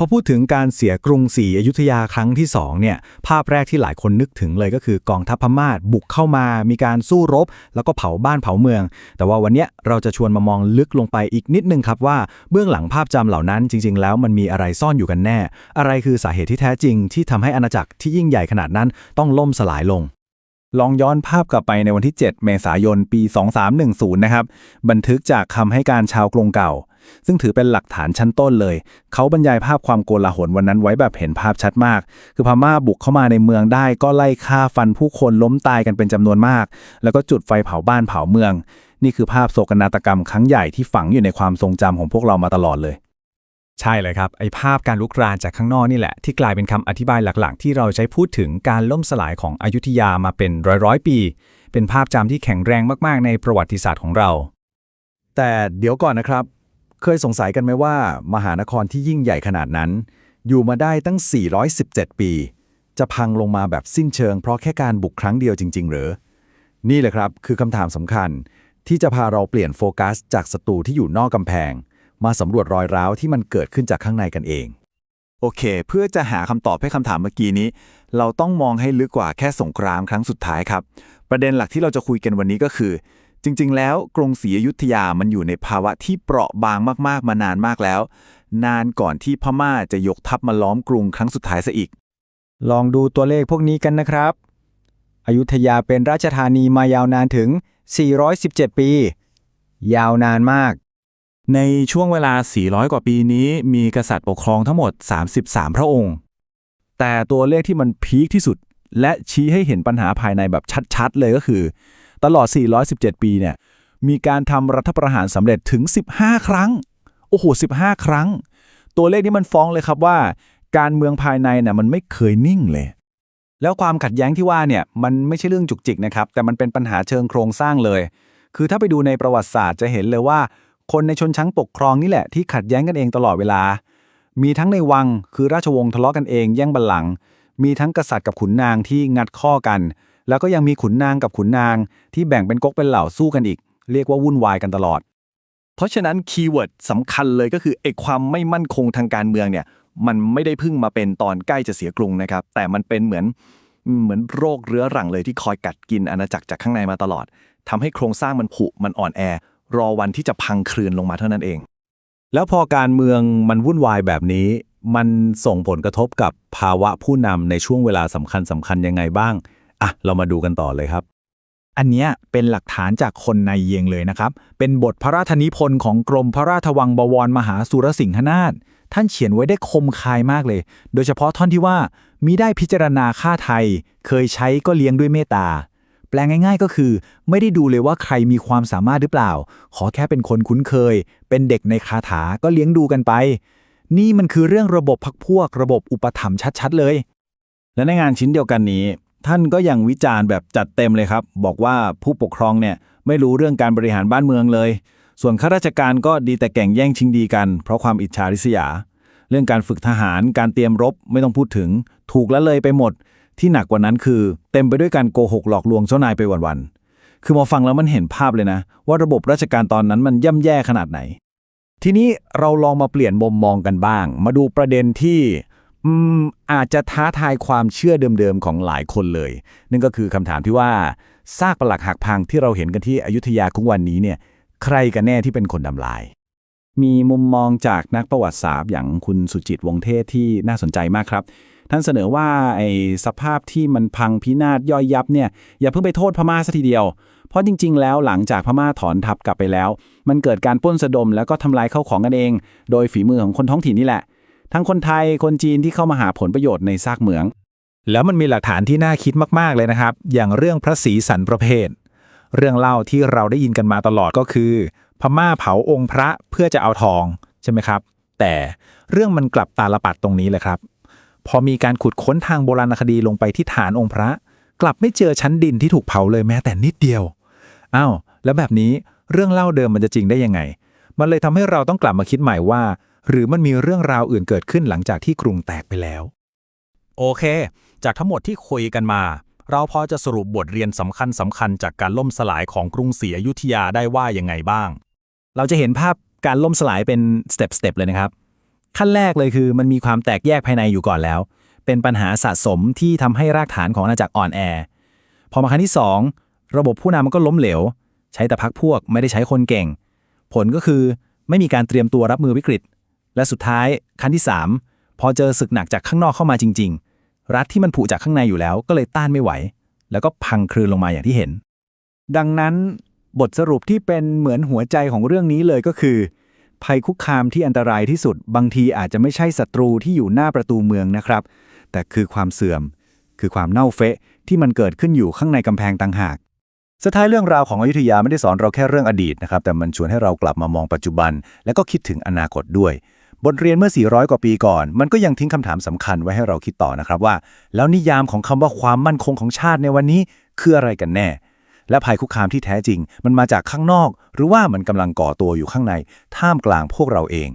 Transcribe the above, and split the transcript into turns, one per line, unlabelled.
พอพูดถึงการเสียกรุงศรีอยุธยาครั้งที่2เนี่ยภาพแรกที่หลายคนนึกถึงเลยก็คือกองทัพพม่าบุกเข้ามา มีการสู้รบ แล้วก็เผาบ้านเผาเมือง แต่ว่าวันนี้เราจะชวนมามองลึกลงไปอีกนิดนึงครับว่าเบื้องหลังภาพจำเหล่านั้นจริง ๆ แล้วมันมีอะไรซ่อนอยู่กันแน่ อะไรคือสาเหตุที่แท้จริง ที่ทำให้อาณาจักรที่ยิ่งใหญ่ขนาดนั้นต้องล่มสลายลง
ลองย้อนภาพกลับไปในวันที่ 7 เมษายน ปี 2310 นะครับ บันทึกจากคำให้การชาวกรุงเก่า ซึ่งถือเป็นหลักฐานชั้นต้นเลย เขาบรรยายภาพความโกลาหลวันนั้นไว้แบบเห็นภาพชัดมาก คือพม่าบุกเข้ามาในเมืองได้ ก็ไล่ฆ่าฟันผู้คนล้มตายกันเป็นจำนวนมาก แล้วก็จุดไฟเผาบ้านเผาเมือง นี่คือภาพโศกนาฏกรรมครั้งใหญ่ที่ฝังอยู่ในความทรงจำของพวกเรามาตลอดเลย
ใช่เลยครับไอภาพการลุกรานจากข้างนอกนี่แหละ ที่กลายเป็นคำอธิบายหลักๆ ที่เราใช้พูดถึงการล่มสลายของอยุธยามาเป็นร้อยๆปี เป็นภาพจำที่แข็งแรงมากๆ ในประวัติศาสตร์ของเรา
แต่เดี๋ยวก่อนนะครับ เคยสงสัยกันไหมว่า มหานครที่ยิ่งใหญ่ขนาดนั้น อยู่มาได้ตั้ง 417 ปี จะพังลงมาแบบสิ้นเชิงเพราะแค่การบุกครั้งเดียวจริง ๆ หรือ นี่แหละครับคือคำถามสำคัญ ที่จะพาเราเปลี่ยนโฟกัส จากศัตรูที่อยู่นอกกำแพง มาสำรวจรอยร้าวที่มันเกิดขึ้นจากข้างในกันเอง
โอเค เพื่อจะหาคำตอบให้คำถามเมื่อกี้นี้ เราต้องมองให้ลึกกว่าแค่สงครามครั้งสุดท้ายครับ ประเด็นหลักที่เราจะคุยกันวันนี้ก็คือ จริงๆ แล้วกรุงศรีอยุธยามันอยู่ในภาวะที่เปราะบางมากๆ มานานมากแล้ว นานก่อนที่พม่าจะยกทัพมาล้อมกรุงครั้งสุดท้ายซะอีก
ลองดูตัวเลขพวกนี้กันนะครับ อยุธยาเป็นราชธานีมายาวนานถึง 417 ปี ยาวนานมาก
ในช่วงเวลา 400 กว่าปีนี้มีกษัตริย์ปกครองทั้งหมด 33 พระองค์ แต่ตัวเลขที่มันพีคที่สุด และชี้ให้เห็นปัญหาภายในแบบชัดๆ เลยก็คือ ตลอด 417 ปีเนี่ยมีการทำรัฐประหารสำเร็จถึง 15 ครั้ง โอ้โห 15 ครั้ง ตัวเลขนี้มันฟ้องเลยครับว่า การเมืองภายในน่ะมันไม่เคยนิ่งเลย
แล้วความขัดแย้งที่ว่าเนี่ยมันไม่ใช่เรื่องจุกจิกนะครับ แต่มันเป็นปัญหาเชิงโครงสร้างเลย คือถ้าไปดูในประวัติศาสตร์จะเห็นเลยว่า คนในชนชั้นปกครองนี่แหละที่ขัดแย้งกันเองตลอดเวลา มีทั้งในวังคือราชวงศ์ทะเลาะกันเองแย่งบัลลังก์มีทั้งกษัตริย์กับขุนนางที่งัดข้อกัน แล้วก็ยังมีขุนนางกับขุนนาง ที่แบ่งเป็นก๊กเป็นเหล่าสู้กันอีก เรียกว่าวุ่นวายกันตลอด
เพราะฉะนั้นคีย์เวิร์ดสำคัญเลยก็คือไอ้ความไม่มั่นคงทางการเมืองเนี่ยมันไม่ได้พิ่งมาเป็นตอนใกล้จะเสียกรุงนะครับ แต่มันเป็นเหมือนเหมือนโรคเรื้อรังเลยที่คอยกัดกินอาณาจักรจากข้างในมาตลอดทำให้โครงสร้างมันผุมันอ่อนแอ รอวันที่จะพังคลืนลงมาเท่านั้นเอง
แล้วพอการเมืองมันวุ่นวายแบบนี้ มันส่งผลกระทบกับภาวะผู้นำในช่วงเวลาสำคัญสำคัญยังไงบ้าง อะ เรามาดูกันต่อเลยครับ
อันเนี้ยเป็นหลักฐานจากคนในเยียงเลยนะครับ เป็นบทพระราชนิพนธ์ของกรมพระราชวังบวรมหาสุรสิงหนาถท่านเขียนไว้ได้คมคายมากเลย โดยเฉพาะท่อนที่ว่ามิได้พิจารณาค่าไทย เคยใช้ก็เลี้ยงด้วยเมตตา แปลง่าย ๆ ก็คือ ไม่ได้ดูเลยว่าใครมีความสามารถหรือเปล่า ขอแค่เป็นคนคุ้นเคย เป็นเด็กในคาถาก็เลี้ยงดูกันไป นี่มันคือเรื่องระบบพักพวก ระบบอุปถัมภ์ชัด ๆ เลย
และในงานชิ้นเดียวกันนี้ ท่านก็ยังวิจารณ์แบบจัดเต็มเลยครับ บอกว่าผู้ปกครองเนี่ยไม่รู้เรื่องการบริหารบ้านเมืองเลย ส่วนข้าราชการก็ดีแต่แก่งแย่งชิงดีกัน เพราะความอิจฉาริษยา เรื่องการฝึกทหารการเตรียมรบไม่ต้องพูดถึง ถูกละเลยไปหมด ที่หนักกว่านั้นคือ เต็มไปด้วยการโกหกหลอกลวงเจ้านายไปวันๆคือมาฟังแล้วมันเห็นภาพเลยนะ ว่าระบบราชการตอนนั้นมันย่ำแย่ขนาดไหน
ทีนี้เราลองมาเปลี่ยนมุมมองกันบ้าง มาดูประเด็นที่ อาจจะท้าทายความเชื่อเดิมๆของหลายคนเลย นั่นก็คือคำถามที่ว่าซากปลักหักพังที่เราเห็นกันที่อยุธยาคุงวันนี้เนี่ย ใครกันแน่ที่เป็นคนทำลาย มีมุมมองจากนักประวัติศาสตร์อย่างคุณสุจิตวงศ์เทศที่น่าสนใจมากครับ ท่านเสนอว่าไอ้สภาพที่มันพังพินาศย่อยยับเนี่ยอย่าเพิ่งไปโทษพม่าซะทีเดียว เพราะจริง ๆ แล้วหลังจากพม่าถอนทัพกลับไปแล้ว มันเกิดการป้นสะดมแล้วก็ทำลายเข้าของกันเอง โดยฝีมือของคนท้องถิ่นนี่แหละ ทั้งคนไทยคนจีนที่เข้ามาหาผลประโยชน์ในซากเหมือง
แล้วมันมีหลักฐานที่น่าคิดมาก ๆ เลยนะครับ อย่างเรื่องพระศรีสันประเพศเรื่องเล่าที่เราได้ยินกันมาตลอดก็คือ พม่าเผาองค์พระเพื่อจะเอาทองใช่ไหมครับ แต่เรื่องมันกลับตาลปัดตรงนี้เลยครับ พอมีการขุดค้นทางโบราณคดีลงไปที่ฐานองค์พระ กลับไม่เจอชั้นดินที่ถูกเผาเลยแม้แต่นิดเดียวอ้าวแล้วแบบนี้เรื่องเล่าเดิมมันจะจริงได้ยังไง มันเลยทำให้เราต้องกลับมาคิดใหม่ว่า หรือมันมีเรื่องราวอื่นเกิดขึ้นหลังจากที่กรุงแตกไปแล้ว โอเค จากทั้งหมดที่คุยกันมา เราพอจะสรุปบทเรียนสำคัญสำคัญจากการล่มสลายของกรุงศรีอยุธยาได้ว่ายังไงบ้าง
เราจะเห็นภาพการล่มสลายเป็นสเต็ปสเต็ปเลยนะครับ
ขั้นแรกเลยคือมันมีความแตกแยกภายในอยู่ก่อนแล้ว เป็นปัญหาสะสมที่ทำให้รากฐานของอาณาจักรอ่อนแอ พอมาขั้นที่ 2 ระบบผู้นำมันก็ล้มเหลว ใช้แต่พักพวกไม่ได้ใช้คนเก่ง ผลก็คือไม่มีการเตรียมตัวรับมือวิกฤต และสุดท้ายขั้นที่ 3 พอเจอศึกหนักจากข้างนอกเข้ามาจริง ๆ รัฐที่มันผุจากข้างในอยู่แล้วก็เลยต้านไม่ไหว แล้วก็พังคลืนลงมาอย่างที่เห็น
ดังนั้นบทสรุปที่เป็นเหมือนหัวใจของเรื่องนี้เลยก็คือ ภัยคุกคามที่อันตรายที่สุด บางทีอาจจะไม่ใช่ศัตรูที่อยู่หน้าประตูเมืองนะครับ แต่คือความเสื่อม คือความเน่าเฟะที่มันเกิดขึ้นอยู่ข้างในกำแพงต่างหากสุดท้ายเรื่องราวของอยุธยาไม่ได้สอนเราแค่เรื่องอดีตนะครับ แต่มันชวนให้เรากลับมามองปัจจุบัน และก็คิดถึงอนาคตด้วย บทเรียนเมื่อ 400 กว่าปีก่อน มันก็ยังทิ้งคำถามสำคัญไว้ให้เราคิดต่อนะครับว่า แล้วนิยามของคำว่าความมั่นคงของชาติในวันนี้คืออะไรกันแน่ และภัยคุกคามที่แท้จริง มันมาจากข้างนอก หรือว่ามันกำลังก่อตัวอยู่ข้างใน ท่ามกลางพวกเราเอง